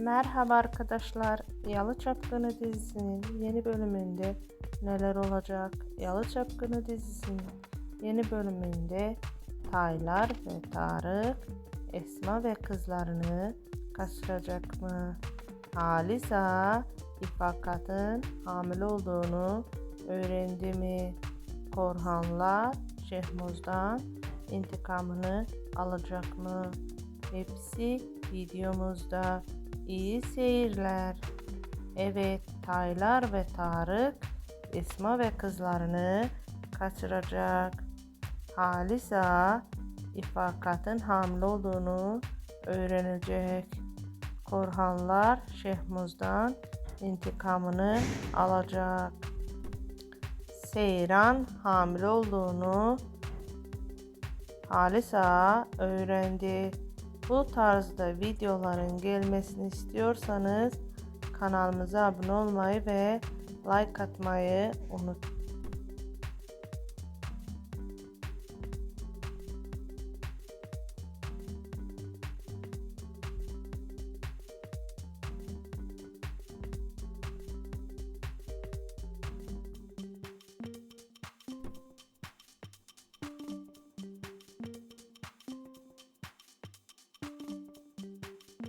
Merhaba arkadaşlar. Yalı Çapkını dizisinin yeni bölümünde neler olacak? Yalı Çapkını dizisinin yeni bölümünde Taylar ve Tarık Esma ve kızlarını kaçıracak mı? Halisa İfakat'ın hamile olduğunu öğrendi mi? Korhanlar Şehmuz'dan intikamını alacak mı? Hepsi videomuzda. İyi seyirler. Evet, Taylar ve Tarık Esma ve kızlarını kaçıracak. Halisa İfakat'ın hamile olduğunu öğrenecek. Korhanlar Şehmuz'dan intikamını alacak. Seyran hamile olduğunu Halisa öğrendi. Bu tarzda videoların gelmesini istiyorsanız kanalımıza abone olmayı ve like atmayı unutmayın.